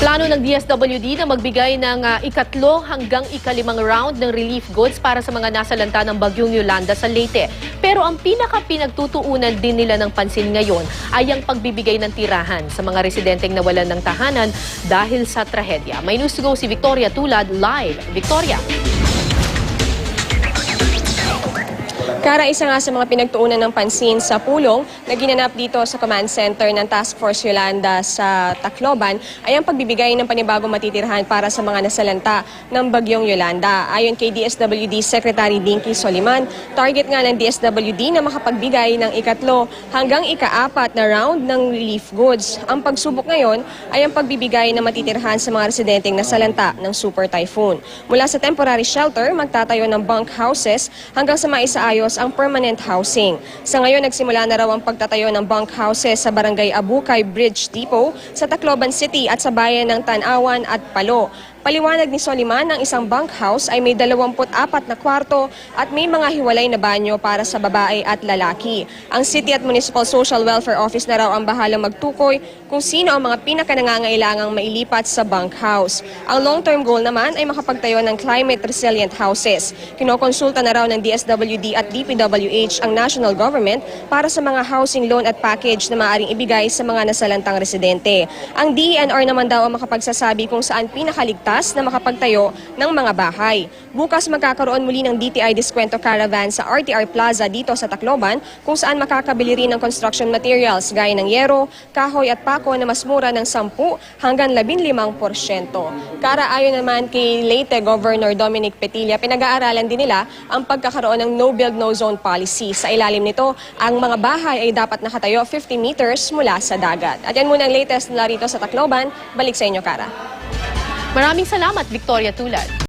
Plano ng DSWD na magbigay ng ah, ikatlo hanggang ikalimang round ng relief goods para sa mga nasalanta ng bagyong Yolanda sa Leyte. Pero ang pinaka pinagtutuunan din nila ng pansin ngayon ay ang pagbibigay ng tirahan sa mga residenteng nawalan ng tahanan dahil sa trahedya. May news to go si Victoria Tulad live. Victoria. Kara, isa nga sa mga pinagtuunan ng pansin sa pulong na ginanap dito sa command center ng Task Force Yolanda sa Tacloban ay ang pagbibigay ng panibagong matitirhan para sa mga nasalanta ng bagyong Yolanda. Ayon kay DSWD Secretary Dinky Soliman, target nga ng DSWD na makapagbigay ng ikatlo hanggang ikaapat na round ng relief goods. Ang pagsubok ngayon ay ang pagbibigay ng matitirhan sa mga residenteng nasalanta ng super typhoon. Mula sa temporary shelter, magtatayo ng bunk houses hanggang sa maisaayos ang permanent housing. Sa ngayon, nagsimula na raw ang pagtatayo ng bunk houses sa barangay Abukay Bridge Depot sa Tacloban City at sa bayan ng Tanawan at Palo. Paliwanag ni Soliman ng isang bunk house ay may 24 na kwarto at may mga hiwalay na banyo para sa babae at lalaki. Ang City at Municipal Social Welfare Office na raw ang bahalang magtukoy kung sino ang mga pinakanangangailangang mailipat sa bunk house. Ang long-term goal naman ay makapagtayo ng climate resilient houses. Kinokonsulta na raw ng DSWD at DPWH ang national government para sa mga housing loan at package na maaaring ibigay sa mga nasalantang residente. Ang DENR naman daw ang makapagsasabi kung saan pinakaligtas na makapagtayo ng mga bahay. Bukas magkakaroon muli ng DTI Diskwento Caravan sa RTR Plaza dito sa Tacloban kung saan makakabili rin ng construction materials gaya ng yero, kahoy at pako na mas mura ng 10 hanggang 15%. Kara ayon naman kay Leyte Governor Dominic Petilla, pinag-aaralan din nila ang pagkakaroon ng no build no zone policy. Sa ilalim nito, ang mga bahay ay dapat nakatayo 50 meters mula sa dagat. At yan muna ang latest nila rito sa Tacloban. Balik sa inyo, Kara. Maraming salamat, Victoria Tulad.